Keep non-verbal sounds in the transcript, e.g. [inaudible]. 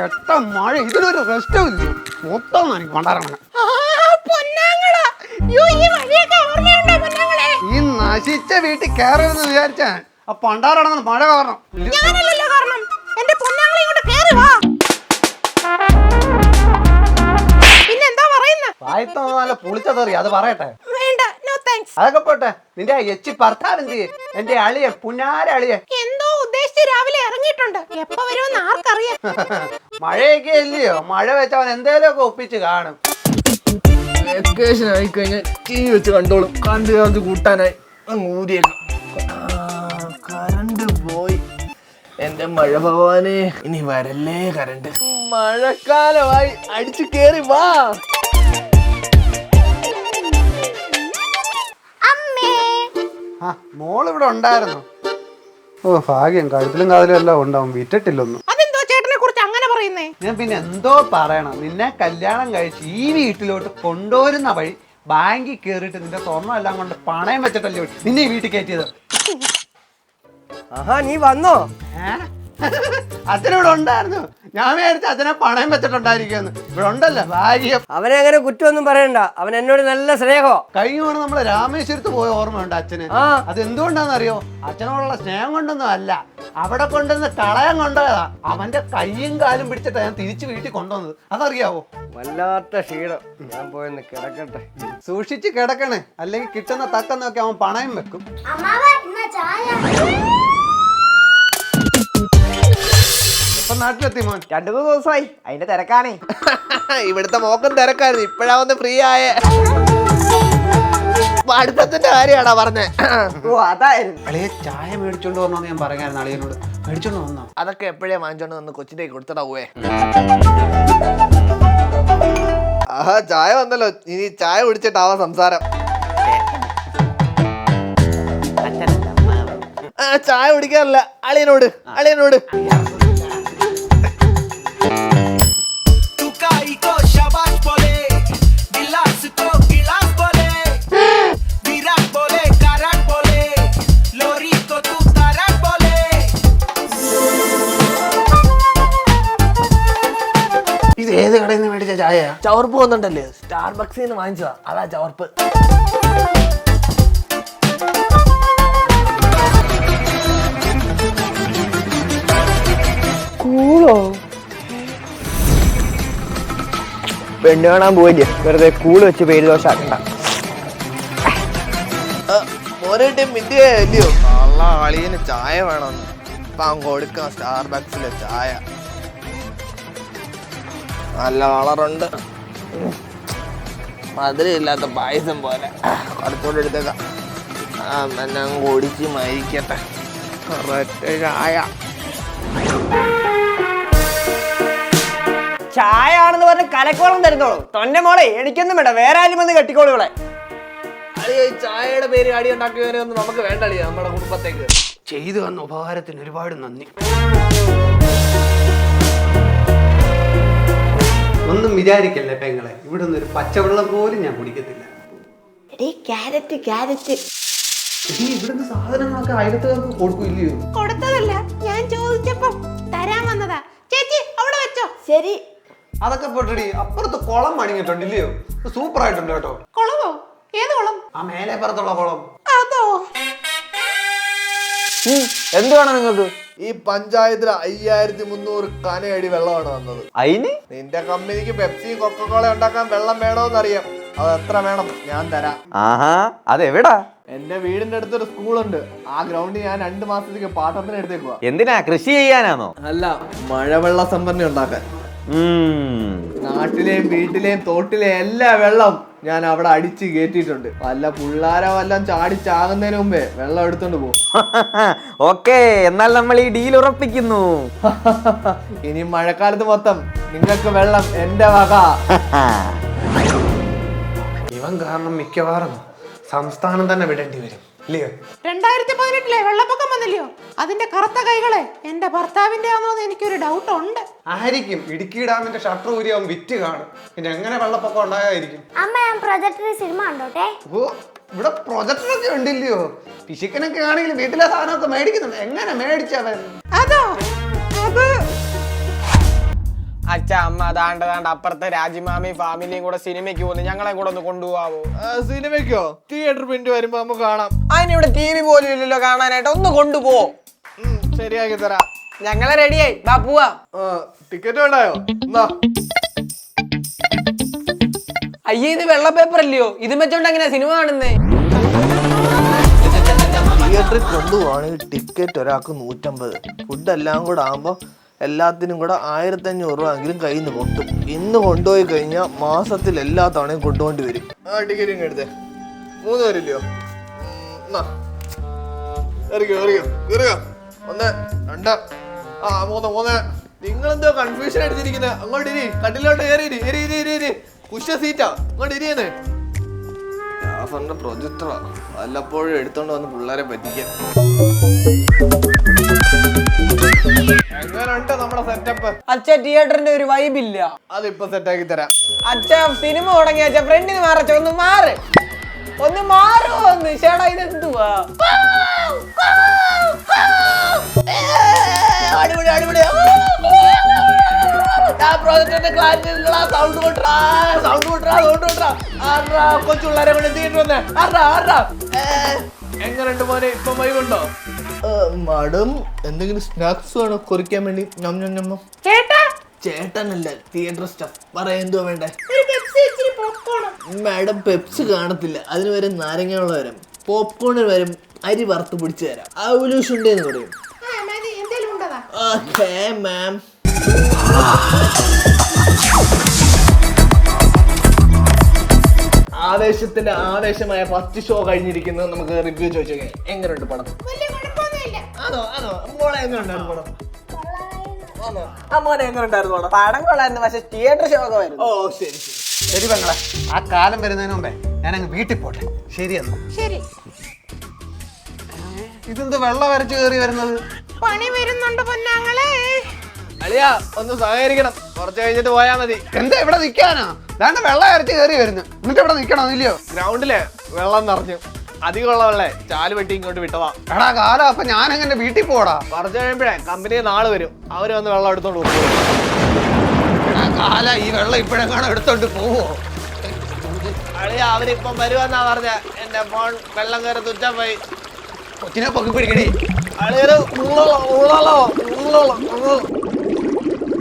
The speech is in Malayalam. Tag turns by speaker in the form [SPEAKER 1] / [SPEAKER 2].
[SPEAKER 1] കെട്ട മഴ. ഇതിനൊരു റെസ്റ്റും ഇല്ല. മൊത്തം എനിക്ക് കൊണ്ടാറണം
[SPEAKER 2] ഈ
[SPEAKER 1] നശിച്ച വീട്ടിൽ കയറരുതെന്ന് വിചാരിച്ചാ ആ പണ്ടാറടങ്ങുന്ന മഴ കാരണം? വായത്ത നല്ല പുളിച്ചതറി അത് പറയട്ടെ.
[SPEAKER 2] വേണ്ട, നോ thanks.
[SPEAKER 1] അതൊക്കെ പോട്ടെ. നിന്റെ എച്ചി ഭർത്താവ് എന്ത് എന്റെ അളിയൻ പുന്നാര അളിയൻ.
[SPEAKER 2] എന്തോ ഉദ്ദേശിച്ച് രാവിലെ ഇറങ്ങിയിട്ടുണ്ട്. എപ്പോ വരുമെന്ന് ആർക്കറിയാം. [laughs]
[SPEAKER 1] മഴയൊക്കെ ഇല്ലയോ? മഴ വെച്ച് അവൻ എന്തേലുമൊക്കെ ഒപ്പിച്ച് കാണും.
[SPEAKER 3] വെക്കേഷൻ ആയി കഴിഞ്ഞാൽ ടി വി വെച്ച് കണ്ടോളും. കണ്ട് കണ്ട് കൂട്ടാനായി. അങ്ങ് ഊരിയേക്കാം കറണ്ട് പോയി. എന്റെ മഴ ഭഗവാനെ ഇനി വരല്ലേ കറണ്ട്? മഴക്കാലമായി. അടിച്ചു കേറി വാ.
[SPEAKER 1] മോൾ ഇവിടെ ഉണ്ടായിരുന്നു. ഓ ഭാഗ്യം. കഴുത്തിലും കാതിലും എല്ലാം ഉണ്ടാവും. വിറ്റിട്ടില്ലൊന്നും
[SPEAKER 2] അതെന്തോ ചേട്ടനെ കുറിച്ച് അങ്ങനെ പറയുന്നേ
[SPEAKER 1] ഞാൻ പിന്നെ എന്തോ പറയണം. നിന്നെ കല്യാണം കഴിച്ച് ഈ വീട്ടിലോട്ട് കൊണ്ടുവരുന്ന വഴി ബാങ്കിൽ കയറിയിട്ട് നിന്റെ സ്വർണം എല്ലാം കൊണ്ട് പണയം വെച്ചിട്ടല്ലേ നിന്നെ ഈ വീട്ടിൽ കയറ്റിയത്.
[SPEAKER 3] ആഹാ നീ വന്നോ?
[SPEAKER 1] ഏ? അച്ഛനിവിടെ ഉണ്ടായിരുന്നു. ഞാൻ നേരത്തെ അച്ഛനെ പണയം വെച്ചിട്ടുണ്ടായിരിക്കുന്നു ഇവിടെ ഉണ്ടല്ലോ ഭാര്യ.
[SPEAKER 4] അവനെ അങ്ങനെ കുറ്റമൊന്നും പറയണ്ട. അവൻ എന്നോട് നല്ല സ്നേഹോ
[SPEAKER 1] കഴിഞ്ഞ തവണ നമ്മൾ രാമേശ്വരത്ത് പോയ ഓർമ്മയുണ്ട് അച്ഛന്.
[SPEAKER 4] ആ.
[SPEAKER 1] അത് എന്തുകൊണ്ടാണെന്നറിയോ അച്ഛനോടുള്ള സ്നേഹം കൊണ്ടൊന്നും അല്ല അവിടെ കൊണ്ടുവന്ന് കളയാൻ കൊണ്ടുപോയതാ. അവന്റെ കയ്യും കാലും പിടിച്ചിട്ടാ ഞാൻ തിരിച്ചു വീട്ടിൽ കൊണ്ടുവന്നത്. അതറിയാവോ?
[SPEAKER 4] വല്ലാത്ത ക്ഷീണം. ഞാൻ പോയെന്ന് കിടക്കട്ടെ.
[SPEAKER 1] സൂക്ഷിച്ച് കിടക്കണേ. അല്ലെങ്കിൽ കിട്ടുന്ന നോക്കി അവൻ പണയം വെക്കും.
[SPEAKER 5] അമ്മാവ ഇന്ന ചായ.
[SPEAKER 1] നാട്ടിലെത്തി മോൻ.
[SPEAKER 4] രണ്ടു മൂന്ന് ദിവസമായി. അതിന്റെ തിരക്കാണേ. [laughs]
[SPEAKER 3] ഇവിടുത്തെ മോക്കം തിരക്കായിരുന്നു. ഇപ്പഴാവുന്ന ഫ്രീ ആയ. പഠിത്തത്തിന്റെ കാര്യമാണോ പറഞ്ഞേ. [laughs]
[SPEAKER 4] ഓ അതായിരുന്നു.
[SPEAKER 1] അളിയെ ചായ മേടിച്ചോണ്ട് വന്നോന്ന് ഞാൻ പറയാനായിരുന്നു അളിയനോട്. മേടിച്ചോണ്ട് വന്നോ?
[SPEAKER 3] അതൊക്കെ എപ്പോഴേ വാങ്ങിച്ചോണ്ട് വന്ന് കൊച്ചിന്റെ കൊടുത്തടാ പോവേ. ആഹാ ചായ വന്നല്ലോ. ഇനി ചായ കുടിച്ചിട്ടാവാ സംസാരം. ആ ചായ കുടിക്കാറില്ല. അളിയനോട് അളിയനോട്.
[SPEAKER 1] ചായയാ?
[SPEAKER 3] ചവർപ്പ് വന്നിട്ടല്ലേ? സ്റ്റാർ ബക്സിൽ നിന്ന് വാങ്ങിച്ചതാ. അതാ ചവർപ്പ്.
[SPEAKER 4] പെണ്ണ് കാണാൻ പോയില്ലേ? വെറുതെ കൂൾ വെച്ച് പേര് ദോശ ആക്കണ്ട
[SPEAKER 3] മിണ്ടിയ അളിയന് ചായ വേണമെന്ന്. ഇപ്പൊ അങ്ങ് കൊടുക്കാം സ്റ്റാർ ബക്സിലെ ചായ. നല്ല കളറുണ്ട്. മധുരമില്ലാത്ത പായസം പോലെ. കടത്തോടെ എടുത്തേക്കാം. ആ എന്നെ അങ്ങ് ഒടിച്ച് മരിക്കട്ടെ. ചായ
[SPEAKER 4] ചായ. ആണെന്ന് പറഞ്ഞ് കലക്കോളം തരുന്നോളൂ. തൊന്നെ മോളെ എനിക്കൊന്നും വേണ്ട. വേറെ ആരും വന്ന് കെട്ടിക്കോളൂ ഇവിടെ
[SPEAKER 3] അളിയ ചായയുടെ പേര് അടി ഉണ്ടാക്കിയവരെ ഒന്നും നമുക്ക് വേണ്ട അളിയ നമ്മുടെ കുടുംബത്തേക്ക്?
[SPEAKER 1] ചെയ്തു വന്ന ഉപകാരത്തിന് ഒരുപാട് നന്ദി. ഒന്നും വിചാരിക്കല്ലേ പെങ്ങളെ? ഇവിടെ നിന്ന് ഒരു പച്ചവെള്ളം പോലും ഞാൻ കുടിക്കത്തില്ല.
[SPEAKER 5] Carrot carrot.
[SPEAKER 1] ഈ ഇവിടുന്ന് സാധനങ്ങളൊക്കെ അയലത്തുകാർക്ക് കൊടുക്കില്ലയോ
[SPEAKER 2] കൊടുത്തതല്ല ഞാൻ ചോദിച്ചപ്പം തരാൻ വന്നതാ. ചേച്ചി അവിടെ വെച്ചോ.
[SPEAKER 5] ശരി.
[SPEAKER 1] അതൊക്കെ പൊട്ടടി അപ്പുറത്ത് കുളം പണിഞ്ഞിട്ടുണ്ടില്ലയോ? സൂപ്പർ ആയിട്ടുണ്ട് കേട്ടോ.
[SPEAKER 2] കുളമോ? ഏത് കുളം?
[SPEAKER 1] ആ മേലെ പുറത്തുള്ള കുളം.
[SPEAKER 2] അതോ?
[SPEAKER 4] എന്ത് വേണം നിങ്ങൾക്ക്?
[SPEAKER 3] ഈ പഞ്ചായത്തിൽ അയ്യായിരത്തി മുന്നൂറ് കനയടി വെള്ളമാണ് വന്നത്
[SPEAKER 4] അതിന്
[SPEAKER 3] നിന്റെ കമ്പനിക്ക് പെപ്സിയും കൊക്കക്കോള ഉണ്ടാക്കാൻ വെള്ളം വേണോന്നറിയാം. അത് എത്ര വേണം? ഞാൻ തരാം.
[SPEAKER 4] ആഹാ അതെവിടാ?
[SPEAKER 3] എന്റെ വീടിന്റെ അടുത്തൊരു സ്കൂളുണ്ട്. ആ ഗ്രൗണ്ട് ഞാൻ രണ്ട് മാസത്തേക്ക് പാട്ടത്തിന് എടുത്തേക്കുവാ.
[SPEAKER 4] എന്തിനാ? കൃഷി ചെയ്യാനാണോ?
[SPEAKER 3] അല്ല മഴവെള്ള സംഭരണി ഉണ്ടാക്കാൻ. നാട്ടിലെയും വീട്ടിലെയും തോട്ടിലെയും എല്ലാ വെള്ളം ഞാൻ അവിടെ അടിച്ച് കയറ്റിയിട്ടുണ്ട് വല്ല പിള്ളാരോ വല്ലതും ചാടിച്ചാകുന്നതിന് മുമ്പേ വെള്ളം എടുത്തോണ്ട് പോകും. [laughs]
[SPEAKER 4] ഓക്കെ എന്നാൽ നമ്മൾ ഈ ഡീൽ ഉറപ്പിക്കുന്നു. [laughs]
[SPEAKER 3] ഇനി മഴക്കാലത്ത് മൊത്തം നിങ്ങൾക്ക് വെള്ളം എന്റെ വക. [laughs]
[SPEAKER 1] ഇവൻ കാരണം മിക്കവാറും സംസ്ഥാനം തന്നെ വിടേണ്ടി വരും. ഇല്ലയോ
[SPEAKER 2] രണ്ടായിരത്തി പതിനെട്ടിലെ വെള്ളപ്പൊക്കം വന്നില്ലയോ അതിന്റെ കറുത്ത കൈകളെ എന്റെ ഭർത്താവിന്റെ ആണോന്ന് എനിക്കൊരു ഡൗട്ട് ഉണ്ട്
[SPEAKER 1] ആയിരിക്കും. ഇടുക്കി ഡാമിന്റെ ഷട്ടർ ഊരി അവൻ വിറ്റ് കാണും. പിന്നെ എങ്ങനെ വെള്ളപ്പൊക്കം ഉണ്ടാകാതിരിക്കും?
[SPEAKER 5] അമ്മ ഞാൻ പ്രൊജക്ടറിൽ സിനിമ ഉണ്ടോട്ടെ
[SPEAKER 1] ഓ ഇവിടെ പ്രൊജക്ടറൊക്കെ ഉണ്ടില്ലയോ പിശുക്കനൊക്കെ ആണെങ്കിലും വീട്ടിലെ സാധനമൊക്കെ മേടിക്കുന്നുണ്ട്. എങ്ങനെ മേടിച്ചവൻ?
[SPEAKER 2] അത്?
[SPEAKER 4] അച്ഛ അമ്മ അതാണ്ട് അതാണ്ട് അപ്പുറത്തെ രാജിമാമി ഫാമിലിയും കൂടെ സിനിമയ്ക്ക് പോകുന്നു. ഞങ്ങളെ കൂടെ ഒന്ന് കൊണ്ടുപോകാവോ
[SPEAKER 3] സിനിമയ്ക്കോ? തിയേറ്റർ പ്രിന്റ് വരുമ്പോ നമുക്ക് കാണാം.
[SPEAKER 4] അതിനിവിടെ ടി വി പോലും ഇല്ലല്ലോ കാണാനായിട്ട്. ഒന്ന് കൊണ്ടുപോ.
[SPEAKER 3] ശരിയാക്കി തരാം.
[SPEAKER 4] ഞങ്ങളെ റെഡിയായി ബാ പോവാ.
[SPEAKER 3] ടിക്കറ്റ് വേണ്ടായോ? എന്നാ
[SPEAKER 4] അയ്യേ ഇത് വെള്ള പേപ്പർ അല്ലയോ? ഇത് വെച്ചോണ്ട് എങ്ങനെയാ സിനിമ കാണുന്നേ?
[SPEAKER 3] തിയേറ്ററിൽ കൊണ്ടുപോവാണെങ്കിൽ ടിക്കറ്റ് ഒരാൾക്ക് നൂറ്റമ്പത്. ഫുഡ് എല്ലാം കൂടെ ആകുമ്പോൾ എല്ലാത്തിനും കൂടെ ആയിരത്തി അഞ്ഞൂറ് രൂപ എങ്കിലും കയ്യിൽ നിന്ന് കൊണ്ടു ഇന്ന് കൊണ്ടുപോയി കഴിഞ്ഞാൽ മാസത്തിൽ എല്ലാ തവണയും കൊണ്ടുപോണ്ടി വരും. ആ ടിക്കറ്റ് എടുത്തേ. മൂന്ന് പേരില്ലയോ? ഒന്ന് രണ്ട്. ആ മൂന്ന് മൂന്ന്. നിങ്ങളെന്തോ കൺഫ്യൂഷൻ അടിച്ചിരിക്കുന്നത് അങ്ങോട്ട് ഇരി. കട്ടിലോട്ട് കയറി ഇരി ഇരി ഇരി കുശ സീറ്റാ അങ്ങോട്ട് ഇരിയെന്നേ ജാഫറിന്റെ പ്രൊജക്ടറാ. വല്ലപ്പോഴും എടുത്തോണ്ട് വന്ന് പിള്ളേരെ സെറ്റപ്പ്
[SPEAKER 4] അച്ഛ തിയേറ്ററിന്റെ ഒരു വൈബ് ഇല്ല.
[SPEAKER 3] അതിപ്പോ സെറ്റാക്കി തരാം.
[SPEAKER 4] അച്ഛ സിനിമ തുടങ്ങി അച്ഛ ഫ്രണ്ടിന് മാറച്ച ഒന്ന് മാറ്. ഒന്ന് മാറോ ഒന്ന്. ചേടാ ഇതെന്തുവാ?
[SPEAKER 3] അടിപൊളി അടിപൊളി. സൗണ്ട് കൊണ്ടാ സൗണ്ട് കൊണ്ടാ സൗണ്ട് കൊണ്ടാ ആറാ കൊച്ചുള്ളവരെ കൊണ്ട് തിയേറ്റർ വന്നേ. ആറാ ആറാ എങ്ങനെയുണ്ട് മോനെ? ഇപ്പൊ വൈകുണ്ടോ മാഡം എന്തെങ്കിലും സ്നാക്സ് വേണോ? കുറിക്കാൻ വേണ്ടി. ഞം ഞം ഞമ്മ
[SPEAKER 2] ചേട്ടാ!
[SPEAKER 3] ചേട്ടനല്ല തിയേറ്റർ സ്റ്റഫ്. പറയെന്തോ വേണ്ടേ? മാഡം പെപ്സ് കാണത്തില്ല. അതിന് വരെ നാരങ്ങയുള്ള വരും. പോപ്കോണിന് വരും. അരി വറുത്ത് പിടിച്ചു തരാം. പറയും.
[SPEAKER 2] ആ മതി എന്തേലും ഉണ്ടതാ?
[SPEAKER 3] Okay ma'am. ആവേശത്തിന്റെ ആവേശമായ ഫസ്റ്റ് ഷോ കഴിഞ്ഞിരിക്കുന്നത് നമുക്ക് റിവ്യൂ ചോദിച്ചോക്കെ എങ്ങനെയുണ്ട് പടം ആണോ ആണോ മോളെ എങ്ങനെയുണ്ടായിരുന്നു പടം? ആണോ
[SPEAKER 4] ആ മോനെ എങ്ങനെ ഉണ്ടായിരുന്നു പടം? പടം കൊള്ളായിരുന്നു പക്ഷെ തിയേറ്റർ ശോകമായിരുന്നു
[SPEAKER 3] ഓ ശരി ശരി.
[SPEAKER 1] ശരി പെങ്ങളെ. ആ കാലം വരുന്നതിന് മുമ്പേ ഞാൻ അങ്ങ് വീട്ടിൽ പോട്ടെ. ശരി എന്നാ.
[SPEAKER 2] ശരി.
[SPEAKER 1] ഇതെന്ത് വെള്ളം വരച്ചു കയറി വരുന്നത്?
[SPEAKER 2] പണി വരുന്നുണ്ട് പൊന്നാങ്ങളെ.
[SPEAKER 3] അളിയാ ഒന്ന് സഹകരിക്കണം. കുറച്ച് കഴിഞ്ഞിട്ട് പോയാ മതി.
[SPEAKER 1] എന്താ ഇവിടെ നിൽക്കാനോ ദാണ്ട് വെള്ളം വരച്ച് കയറി വരുന്നു. എന്നിട്ട് ഇവിടെ നിൽക്കണം ഇല്ലയോ?
[SPEAKER 3] ഗ്രൗണ്ടിൽ വെള്ളം നിറഞ്ഞു. അധികമുള്ള വെള്ളേ ചാൽ വെട്ടി ഇങ്ങോട്ട് വിട്ടതാ.
[SPEAKER 1] എടാ കാലം അപ്പൊ ഞാൻ എങ്ങനെ വീട്ടിൽ പോടാ?
[SPEAKER 3] പറഞ്ഞു കഴിയുമ്പോഴേ കമ്പനി നാൾ വരും. അവർ വന്ന് വെള്ളം എടുത്തോണ്ട് പോകും
[SPEAKER 1] കാല ഈ വെള്ളം ഇപ്പോഴെങ്ങാണോ എടുത്തോണ്ട് പോവോ?
[SPEAKER 3] അളിയ അവരിപ്പം വരുമെന്നാ പറഞ്ഞ. എന്റെ ഫോൺ വെള്ളം കയറി തുച്ചാൻ പോയി.
[SPEAKER 1] കൊച്ചിനെ പൊക്കി പിടിക്കണേ
[SPEAKER 3] അളിയൊരു ഉള്ളോളോ ഉള്ളോളോ ഉള്ളോളോ ഉള്ളോളോ